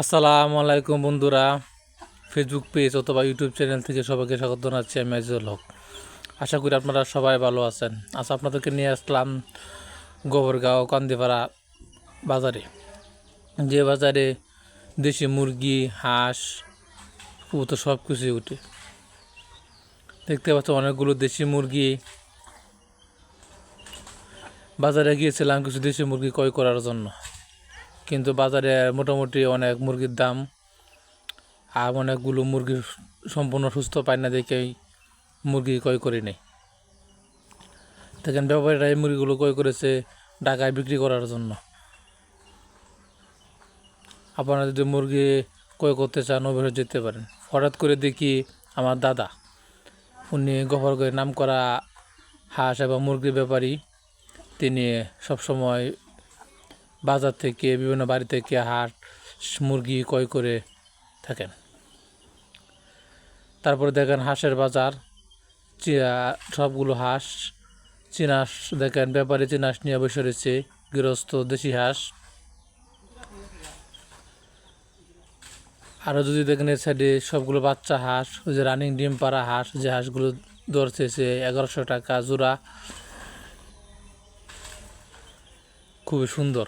আসসালামু আলাইকুম বন্ধুরা। ফেসবুক পেজ অথবা ইউটিউব চ্যানেল থেকে সবাইকে স্বাগত জানাচ্ছি আমি আজিজুল হক। আশা করি আপনারা সবাই ভালো আছেন। আজ আপনাদেরকে নিয়ে আসলাম গোবরগাঁও কান্দিপাড়া বাজারে। যে বাজারে দেশি মুরগি, হাঁস, কবুতর সব কিছুই উঠে। দেখতে পাচ্ছ অনেকগুলো দেশি মুরগি। বাজারে গিয়েছিলাম কিছু দেশি মুরগি ক্রয় করার জন্য। কিন্তু বাজারে মোটামুটি অনেক মুরগির দাম আর অনেকগুলো মুরগি সম্পূর্ণ সুস্থ পায় না দেখেই মুরগি ক্রয় করি নেই দেখেন ব্যাপারীরা এই মুরগিগুলো ক্রয় করেছে ঢাকায় বিক্রি করার জন্য। আপনারা যদি মুরগি ক্রয় করতে চান অবশ্যই যেতে পারেন। হঠাৎ করে দেখি আমার দাদা, উনি গফরগড়ে নাম করা হাঁস এবং মুরগির ব্যাপারী, তিনি সবসময় বাজার থেকে, বিভিন্ন বাড়ি থেকে হাঁস মুরগি ক্রয় করে থাকেন। তারপরে দেখেন হাঁসের বাজার। সবগুলো হাঁস চিনাস দেখেন, ব্যাপারে চিনাস নিয়ে বসে রয়েছে, গৃহস্থ দেশি হাঁস। আরও যদি দেখেন, এর সাইডে সবগুলো বাচ্চা হাঁস, ওই যে রানিং ডিম পাড়া হাঁস, যে হাঁসগুলো ধরছে, সে এগারোশো টাকা জোড়া। খুবই সুন্দর।